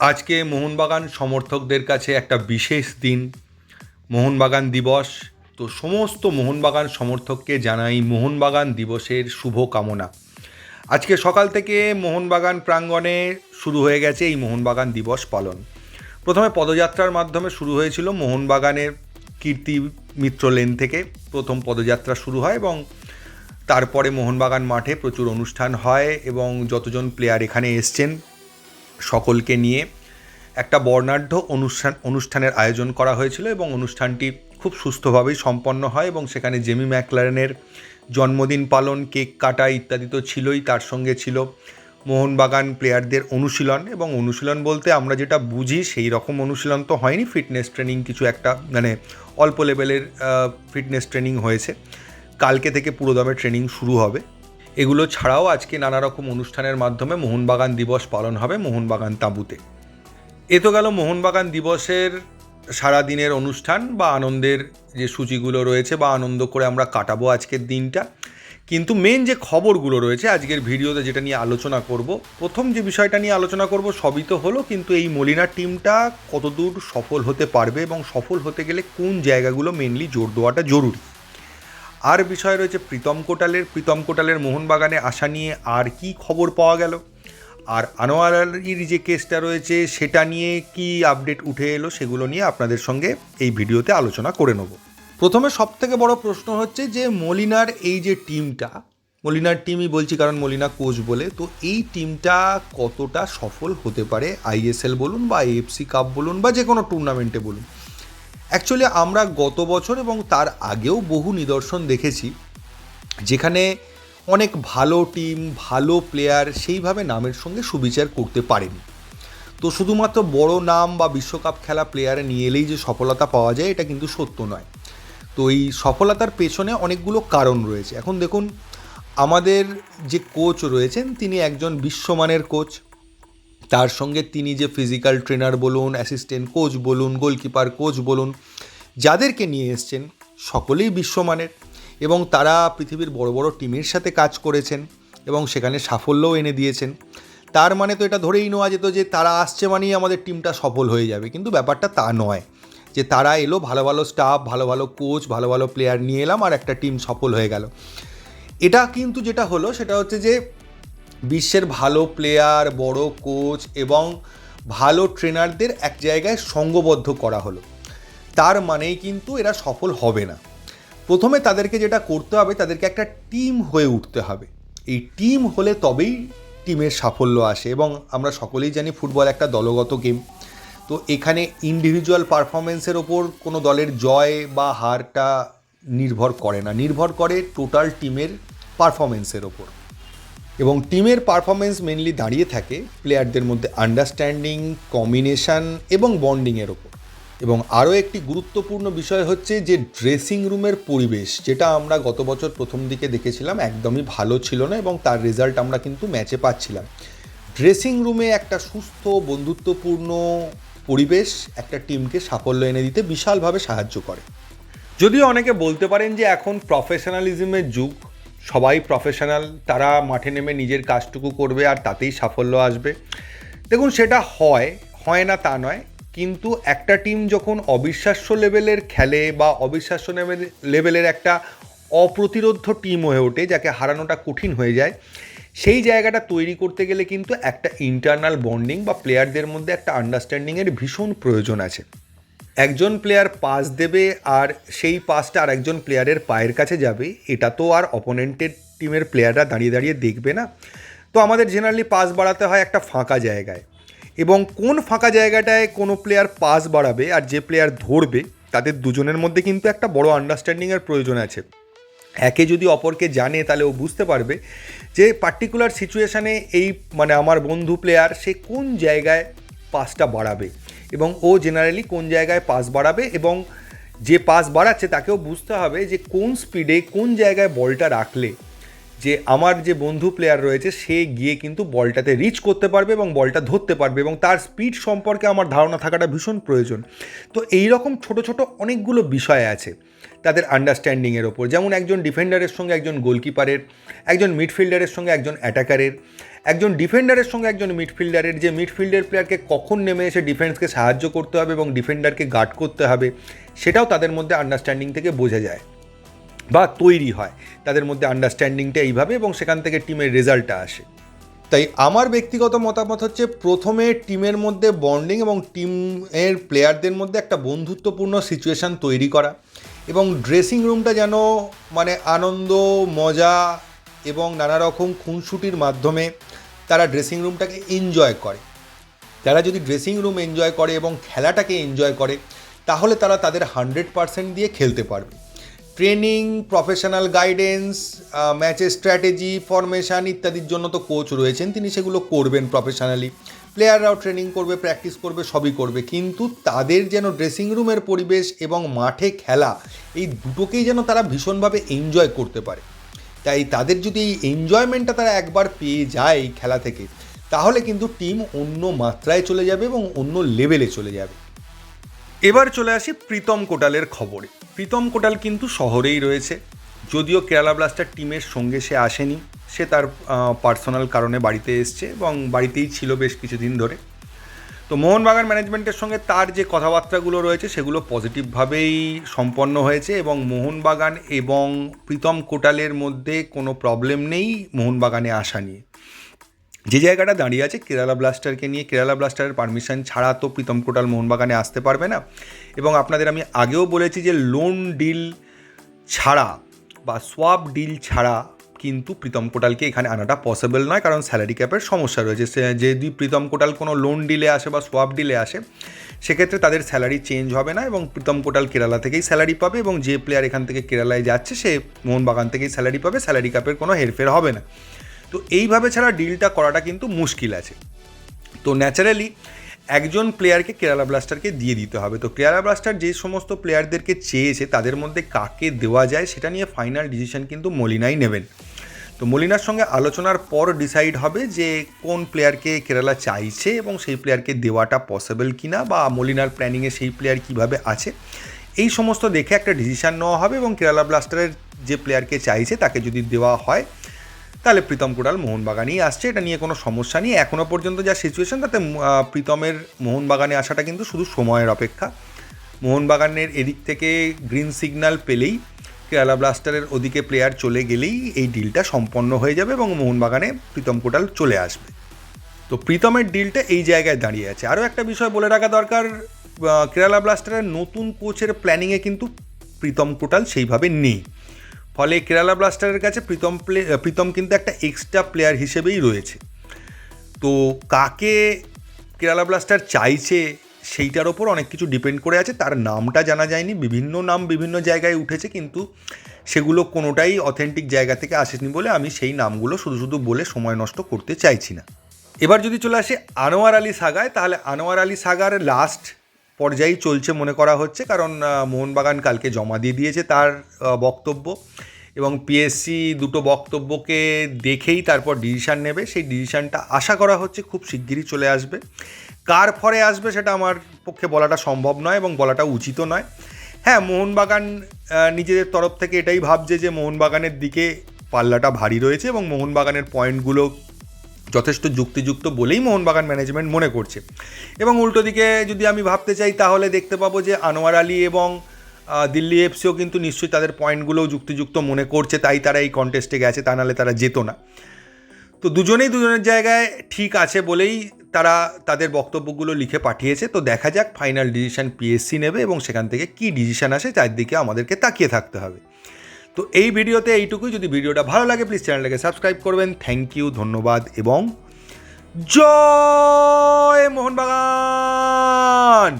আজকে মোহনবাগান সমর্থকদের কাছে একটা বিশেষ দিন, মোহনবাগান দিবস। তো সমস্ত মোহনবাগান সমর্থককে জানাই মোহনবাগান দিবসের শুভ কামনা আজকে সকাল থেকে মোহনবাগান প্রাঙ্গণে শুরু হয়ে গেছে এই মোহনবাগান দিবস পালন। প্রথমে পদযাত্রার মাধ্যমে শুরু হয়েছিল মোহনবাগানের কীর্তি মিত্র লেন থেকে প্রথম পদযাত্রা শুরু হয় এবং তারপরে মোহনবাগান মাঠে প্রচুর অনুষ্ঠান হয় এবং যতজন প্লেয়ার এখানে এসছেন সকলকে নিয়ে একটা বর্ণাঢ্য অনুষ্ঠান, অনুষ্ঠানের আয়োজন করা হয়েছিল এবং অনুষ্ঠানটি খুব সুস্থভাবেই সম্পন্ন হয় এবং সেখানে জেমি ম্যাকলারেনের জন্মদিন পালন, কেক কাটা ইত্যাদি তো ছিলই, তার সঙ্গে ছিল মোহনবাগান প্লেয়ারদের অনুশীলন এবং অনুশীলন বলতে আমরা যেটা বুঝি সেই রকম অনুশীলন তো হয়নি, ফিটনেস ট্রেনিং কিছু একটা মানে অল্প লেভেলের ফিটনেস ট্রেনিং হয়েছে। কালকে থেকে পুরোদমে ট্রেনিং শুরু হবে। এগুলো ছাড়াও আজকে নানা রকম অনুষ্ঠানের মাধ্যমে মোহনবাগান দিবস পালন হবে মোহনবাগান তাঁবুতে। এ তো গেল মোহনবাগান দিবসের সারা দিনের অনুষ্ঠান বা আনন্দের যে সূচিগুলো রয়েছে বা আনন্দ করে আমরা কাটাবো আজকের দিনটা। কিন্তু মেন যে খবরগুলো রয়েছে আজকের ভিডিওতে যেটা নিয়ে আলোচনা করব, প্রথম যে বিষয়টা নিয়ে আলোচনা করব সবই তো হলো কিন্তু এই মলিনার টিমটা কতদূর সফল হতে পারবে এবং সফল হতে গেলে কোন জায়গাগুলো মেনলি জোর দেওয়াটা জরুরি? আর বিষয় রয়েছে প্রীতম কোটালের। প্রীতম কোটালের মোহনবাগানে আসা নিয়ে আর কি খবর পাওয়া গেল? আর আনোয়ার আলীর যে কেসটা রয়েছে, সেটা নিয়ে কি আপডেট উঠে এলো, সেগুলো নিয়ে আপনাদের সঙ্গে এই ভিডিওতে আলোচনা করে নেব। প্রথমে সব থেকে বড় প্রশ্ন হচ্ছে যে, মলিনার এই যে টিমটা, মলিনার টিমই বলছি কারণ মলিনা কোচ বলে, তো এই টিমটা কতটা সফল হতে পারে? আইএসএল বলুন বা এএফসি কাপ বলুন বা যে কোনো টুর্নামেন্টে বলুন। অ্যাকচুয়ালি আমরা গত বছর এবং তার আগেও বহু নিদর্শন দেখেছি, যেখানে অনেক ভালো টিম ভালো প্লেয়ার সেইভাবে নামের সঙ্গে সুবিচার করতে পারেনি। তো শুধুমাত্র বড় নাম বা বিশ্বকাপ খেলা প্লেয়ারে নিয়ে এলেই যে সফলতা পাওয়া যায়, এটা কিন্তু সত্য নয়। তো এই সফলতার পেছনে অনেকগুলো কারণ রয়েছে। এখন দেখুন, আমাদের যে কোচ রয়েছেন, তিনি একজন বিশ্বমানের কোচ তার সঙ্গে তিনি যে ফিজিক্যাল ট্রেনার বলুন অ্যাসিস্ট্যান্ট কোচ বলুন গোলকিপার কোচ বলুন, যাদেরকে নিয়ে এসছেন, সকলেই বিশ্বমানের এবং তারা পৃথিবীর বড় বড় টিমের সাথে কাজ করেছেন এবং সেখানে সাফল্যও এনে দিয়েছেন। তার মানে তো এটা ধরেই নেওয়া যেত যে তারা আসছে মানেই আমাদের টিমটা সফল হয়ে যাবে। কিন্তু ব্যাপারটা তা নয়। যে তারা এলো, ভালো ভালো স্টাফ ভালো ভালো কোচ ভালো ভালো প্লেয়ার নিয়ে এলাম আর একটা টিম সফল হয়ে গেল। এটা কিন্তু যেটা হলো, সেটা হচ্ছে যে বিশ্বের ভালো প্লেয়ার বড় কোচ এবং ভালো ট্রেনারদের এক জায়গায় সঙ্গবদ্ধ করা হলো। তার মানেই কিন্তু এরা সফল হবে না। প্রথমে তাদেরকে যেটা করতে হবে, তাদেরকে একটা টিম হয়ে উঠতে হবে। এই টিম হলে তবেই টিমের সাফল্য আসে এবং আমরা সকলেই জানি ফুটবল একটা দলগত গেম তো এখানে ইন্ডিভিজুয়াল পারফরমেন্সের ওপর কোনো দলের জয় বা হারটা নির্ভর করে না। নির্ভর করে টোটাল টিমের পারফরমেন্সের ওপর। এবং টিমের পারফরমেন্স মেনলি দাঁড়িয়ে থাকে প্লেয়ারদের মধ্যে আন্ডারস্ট্যান্ডিং কম্বিনেশান এবং বন্ডিংয়ের ওপর। এবং আরও একটি গুরুত্বপূর্ণ বিষয় হচ্ছে যে ড্রেসিং রুমের পরিবেশ, যেটা আমরা গত বছর প্রথম দিকে দেখেছিলাম, একদমই ভালো ছিল না এবং তার রেজাল্ট আমরা কিন্তু ম্যাচে পাচ্ছিলাম। ড্রেসিং রুমে একটা সুস্থ, বন্ধুত্বপূর্ণ পরিবেশ একটা টিমকে সাফল্য এনে দিতে বিশালভাবে সাহায্য করে। যদিও অনেকে বলতে পারেন যে এখন প্রফেশনালিজমের যুগ সবাই প্রফেশনাল তারা মাঠে নেমে নিজের কাজটুকু করবে আর তাতেই সাফল্য আসবে। দেখুন, সেটা হয় হয় না তা নয়, কিন্তু একটা টিম যখন অবিশ্বাস্য লেভেলের খেলে বা অবিশ্বাস্য লেভেলের একটা অপ্রতিরোধ্য টিম হয়ে ওঠে, যাকে হারানোটা কঠিন হয়ে যায়, সেই জায়গাটা তৈরি করতে গেলে কিন্তু একটা ইন্টারনাল বন্ডিং বা প্লেয়ারদের মধ্যে একটা আন্ডারস্ট্যান্ডিংয়ের ভীষণ প্রয়োজন আছে। একজন প্লেয়ার পাস দেবে আর সেই পাসটা আর একজন প্লেয়ারের পায়ের কাছে যাবে, এটা তো আর অপোনেন্টের টিমের প্লেয়াররা দাঁড়িয়ে দাঁড়িয়ে দেখবে না। তো আমাদের জেনারেলি পাস বাড়াতে হয় একটা ফাঁকা জায়গায়। এবং কোন ফাঁকা জায়গাটায় কোনো প্লেয়ার পাস বাড়াবে আর যে প্লেয়ার ধরবে, তাদের দুজনের মধ্যে কিন্তু একটা বড় আন্ডারস্ট্যান্ডিংয়ের প্রয়োজন আছে। একে যদি অপরকে জানে, তাহলে ও বুঝতে পারবে যে পার্টিকুলার সিচুয়েশানে এই মানে আমার বন্ধু প্লেয়ার সে কোন জায়গায় পাসটা বাড়াবে। এবং ও জেনারেলি কোন জায়গায় পাস বাড়াবে এবং যে পাস বাড়াচ্ছে তাকেও বুঝতে হবে যে কোন স্পিডে কোন জায়গায় বলটা রাখলে যে আমার যে বন্ধু প্লেয়ার রয়েছে সে গিয়ে কিন্তু বলটাতে রিচ করতে পারবে এবং বলটা ধরতে পারবে এবং তার স্পিড সম্পর্কে আমার ধারণা থাকাটা ভীষণ প্রয়োজন। তো এই রকম ছোট ছোট অনেকগুলো বিষয় আছে। তাদের আন্ডারস্ট্যান্ডিংয়ের ওপর। যেমন একজন ডিফেন্ডারের সঙ্গে একজন গোলকিপারের একজন মিডফিল্ডারের সঙ্গে একজন অ্যাটাকারের একজন ডিফেন্ডারের সঙ্গে একজন মিডফিল্ডারের যে মিডফিল্ডার প্লেয়ারকে কখন নেমে এসে ডিফেন্সকে সাহায্য করতে হবে এবং ডিফেন্ডারকে গার্ড করতে হবে, সেটাও তাদের মধ্যে আন্ডারস্ট্যান্ডিং থেকে বোঝা যায় বা তৈরি হয়। তাদের মধ্যে আন্ডারস্ট্যান্ডিংটা এইভাবে এবং সেখান থেকে টিমের রেজাল্টটা আসে। তাই আমার ব্যক্তিগত মতামত হচ্ছে, প্রথমে টিমের মধ্যে বন্ডিং এবং টিমের প্লেয়ারদের মধ্যে একটা বন্ধুত্বপূর্ণ সিচুয়েশান তৈরি করা। এবং ড্রেসিং রুমটা যেন মানে আনন্দ, মজা এবং নানা রকম খুনসুটির মাধ্যমে তারা ড্রেসিং রুমটাকে এনজয় করে। তারা যদি ড্রেসিং রুম এনজয় করে এবং খেলাটাকে এনজয় করে, তাহলে তারা তাদের হান্ড্রেড পারসেন্ট দিয়ে খেলতে পারবে। ট্রেনিং প্রফেশনাল গাইডেন্স ম্যাচের স্ট্র্যাটেজি ফরমেশান ইত্যাদির জন্য তো কোচ রয়েছেন, তিনি সেগুলো করবেন প্রফেশনালি প্লেয়াররাও ট্রেনিং করবে প্র্যাকটিস করবে, সবই করবে। কিন্তু তাদের যেন ড্রেসিং রুমের পরিবেশ এবং মাঠে খেলা, এই দুটোকেই যেন তারা ভীষণভাবে এনজয় করতে পারে। তাই তাদের যদি এই এনজয়মেন্টটা তারা একবার পেয়ে যায় এই খেলা থেকে, তাহলে কিন্তু টিম অন্য মাত্রায় চলে যাবে এবং অন্য লেভেলে চলে যাবে। এবার চলে আসি প্রীতম কোটালের খবরে। প্রীতম কোটাল কিন্তু শহরেই রয়েছে। যদিও কেরালা ব্লাস্টার টিমের সঙ্গে সে আসেনি। সে তার পার্সোনাল কারণে বাড়িতে এসছে এবং বাড়িতেই ছিল বেশ কিছুদিন ধরে। তো মোহনবাগান ম্যানেজমেন্টের সঙ্গে তার যে কথাবার্তাগুলো রয়েছে সেগুলো পজিটিভভাবেই সম্পন্ন হয়েছে এবং মোহনবাগান এবং প্রীতম কোটালের মধ্যে কোনো প্রবলেম নেই মোহনবাগানে আসা নিয়ে। যে জায়গাটা দাঁড়িয়ে আছে কেরালা ব্লাস্টারকে নিয়ে, কেরালা ব্লাস্টারের পারমিশন ছাড়া তো প্রীতম কোটাল মোহনবাগানে আসতে পারবে না। এবং আপনাদের আমি আগেও বলেছি যে লোন ডিল ছাড়া বা সোয়াপ ডিল ছাড়া কিন্তু প্রীতম কোটালকে এখানে আনাটা পসিবল নয়, কারণ স্যালারি ক্যাপের সমস্যা রয়েছে। যদি প্রীতম কোটাল কোনো লোন ডিলে আসে বা সোয়াপ ডিলে আসে, সেক্ষেত্রে তাদের স্যালারি চেঞ্জ হবে না এবং প্রীতম কোটাল কেরালা থেকেই স্যালারি পাবে এবং যে প্লেয়ার এখান থেকে কেরালায় যাচ্ছে, সে মোহনবাগান থেকেই স্যালারি পাবে স্যালারি ক্যাপের কোনো হেরফের হবে না। তো এইভাবে ছাড়া ডিলটা করাটা কিন্তু মুশকিল আছে। তো ন্যাচারালি একজন প্লেয়ারকে কেরালা ব্লাস্টারকে দিয়ে দিতে হবে। তো কেরালা ব্লাস্টার যে সমস্ত প্লেয়ারদেরকে চেয়েছে, তাদের মধ্যে কাকে দেওয়া যায়, সেটা নিয়ে ফাইনাল ডিসিশন কিন্তু মলিনাই নেবেন। তো মলিনার সঙ্গে আলোচনার পর ডিসাইড হবে যে কোন প্লেয়ারকে কেরালা চাইছে এবং সেই প্লেয়ারকে দেওয়াটা পসিবল কি না বা মলিনার প্ল্যানিংয়ে সেই প্লেয়ার কীভাবে আছে, এই সমস্ত দেখে একটা ডিসিশান নেওয়া হবে এবং কেরালা ব্লাস্টারের যে প্লেয়ারকে চাইছে তাকে যদি দেওয়া হয়, তাহলে প্রীতম কোটাল মোহনবাগানেই আসছে। এটা নিয়ে কোনো সমস্যা নেই। এখনও পর্যন্ত যা সিচুয়েশন তাতে প্রীতমের মোহনবাগানে আসাটা কিন্তু শুধু সময়ের অপেক্ষা। মোহনবাগানের এদিক থেকে গ্রিন সিগন্যাল পেলেই কেরালা ব্লাস্টারের ওদিকে প্লেয়ার চলে গেলেই এই ডিলটা সম্পন্ন হয়ে যাবে এবং মোহনবাগানে প্রীতম কোটাল চলে আসবে। তো প্রীতমের ডিলটা এই জায়গায় দাঁড়িয়ে আছে। আরও একটা বিষয় বলে রাখা দরকার কেরালা ব্লাস্টারের নতুন কোচের প্ল্যানিংয়ে কিন্তু প্রীতম কোটাল সেইভাবে নেই। ফলে কেরালা ব্লাস্টারের কাছে প্রীতম প্লে প্রীতম কিন্তু একটা এক্সট্রা প্লেয়ার হিসেবেই রয়েছে। তো কাকে কেরালা ব্লাস্টার চাইছে সেইটার ওপর অনেক কিছু ডিপেন্ড করে আছে। তার নামটা জানা যায়নি। বিভিন্ন নাম বিভিন্ন জায়গায় উঠেছে, কিন্তু সেগুলো কোনোটাই অথেন্টিক জায়গা থেকে আসেনি বলে আমি সেই নামগুলো শুধু শুধু বলে সময় নষ্ট করতে চাইছি না। এবার যদি চলে আসে আনোয়ার আলী সাগায়, তাহলে আনোয়ার আলী সাগার লাস্ট পর্যায়েই চলছে মনে করা হচ্ছে। কারণ মোহনবাগান কালকে জমা দিয়ে দিয়েছে তার বক্তব্য। এবং পিএসসি দুটো বক্তব্যকে দেখেই তারপর ডিসিশান নেবে। সেই ডিসিশানটা আশা করা হচ্ছে খুব শিগগিরই চলে আসবে। কার ফরে আসবে সেটা আমার পক্ষে বলাটা সম্ভব নয় এবং বলাটা উচিতও নয়। হ্যাঁ মোহনবাগান নিজেদের তরফ থেকে এটাই ভাবছে যে মোহনবাগানের দিকে পাল্লাটা ভারী রয়েছে এবং মোহনবাগানের পয়েন্টগুলো যথেষ্ট যুক্তিযুক্ত বলেই মোহনবাগান ম্যানেজমেন্ট মনে করছে। এবং উল্টো দিকে যদি আমি ভাবতে চাই, তাহলে দেখতে পাবো যে আনোয়ার আলী এবং দিল্লি এফসিও কিন্তু নিশ্চয়ই তাদের পয়েন্টগুলোও যুক্তিযুক্ত মনে করছে, তাই তারা এই কন্টেস্টে গেছে, তা নাহলে তারা যেত না। তো দুজনেই দুজনের জায়গায় ঠিক আছে বলেই তারা তাদের বক্তব্যগুলো লিখে পাঠিয়েছে। তো দেখা যাক ফাইনাল ডিসিশন পিএসসি নেবে এবং সেখান থেকে কি ডিসিশন আসে, চারদিকে আমাদেরকে তাকিয়ে থাকতে হবে। তো এই ভিডিওতে এইটুকুই। যদি ভিডিওটা ভালো লাগে প্লিজ চ্যানেলটাকে সাবস্ক্রাইব করবেন। থ্যাংক ইউ ধন্যবাদ এবং জয় মোহনবাগান!